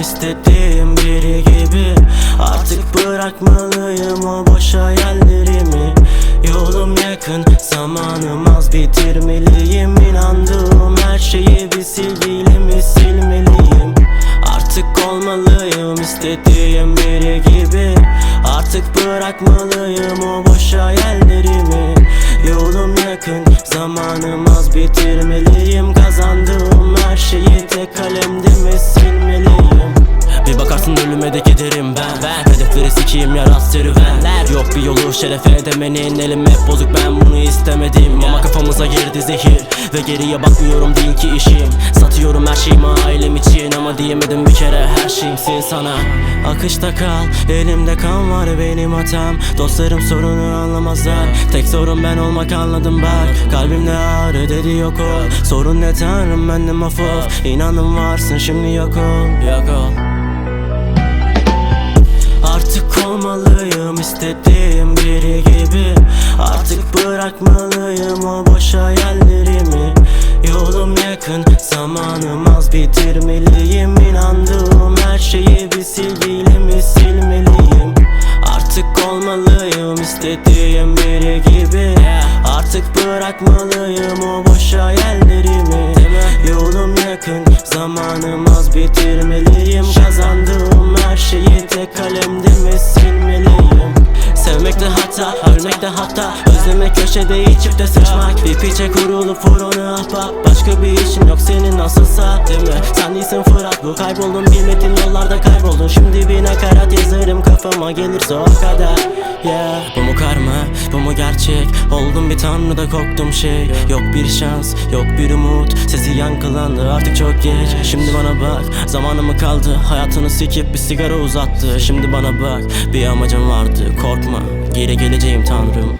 istediğim biri gibi. Artık bırakmalıyım o boş hayallerimi. Yolum yakın zamanım az bitirmeliyim. İnandığım her şeyi bir silgilimi silmeliyim? Artık olmalıyım istediğim biri gibi. Artık bırakmalıyım o boş hayallerimi. Yolum yakın zamanım az bitirmeliyim ben, ben. Hedefleri sikiyim yarat serüvenler. Yok bir yolu şerefe edemenin Elim hep bozuk. Ben bunu istemedim. Ama kafamıza girdi zehir Ve geriye bakmıyorum değil ki işim. Satıyorum her şeyimi ailem için Ama diyemedim bir kere. Her şeyimsin sana. Akışta kal elimde kan var benim hatam. Dostlarım sorunu anlamazlar. Tek sorun ben olmak anladım bak. Kalbimde ağrı dedi yok ol. Sorun ne tanrım ben de mahvof İnanın varsın şimdi yok ol. Yok ol olmalıyım istediğim biri gibi. Artık bırakmalıyım o boş hayallerimi. Yolum yakın zamanım az bitirmeliyim. İnandığım her şeyi bir silgilimi silmeliyim. Artık olmalıyım istediğim biri gibi. Artık bırakmalıyım o boş hayallerimi. Yolum yakın zamanım az bitirmeliyim. Kazandığım her şeyi tek kalemde mi silmeliyim hata, ölmek de hata. Özlemek köşede içip de sıçmak. Bir piçe kurulup vur onu ahbap Başka bir işin yok senin nasılsa değil mi? Sen değilsin Fırat bu kayboldun. Bilmedin yollarda kayboldun. Şimdi bir nakarat yazarım kafama gelirse o kadar Yeah. Bu mu karma, bu mu gerçek? Oldum bir tanrıda korktum şey. Yok bir şans, yok bir umut. Sesi yankılandı artık çok geç. Şimdi bana bak, zamanı mı kaldı. Hayatını sikip bir sigara uzattı. Şimdi bana bak, bir amacım vardı. Korkma, geri geleceğim tanrım